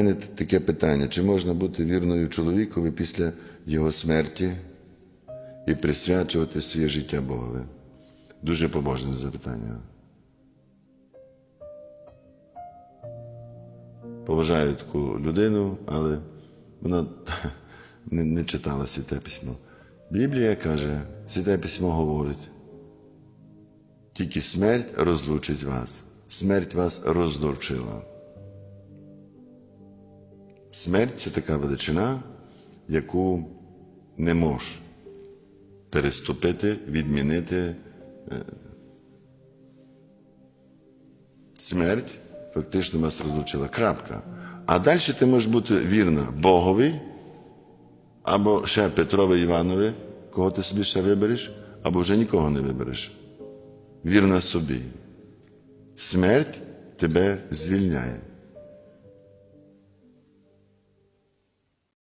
Мене таке питання: чи можна бути вірною чоловікові після його смерті і присвячувати своє життя Богові? Дуже побожне запитання. Поважаю таку людину, але вона не, не читала святе письмо. Біблія каже, святе письмо говорить, тільки смерть розлучить вас. Смерть вас розлучила. Смерть це така величина, яку не можеш переступити, відмінити. Е, Смерть фактично вас розлучила. Крапка. А далі ти можеш бути вірна Богові, або ще Петрові Іванові, кого ти собі ще вибереш, або вже нікого не вибереш. Вірна собі. Смерть тебе звільняє.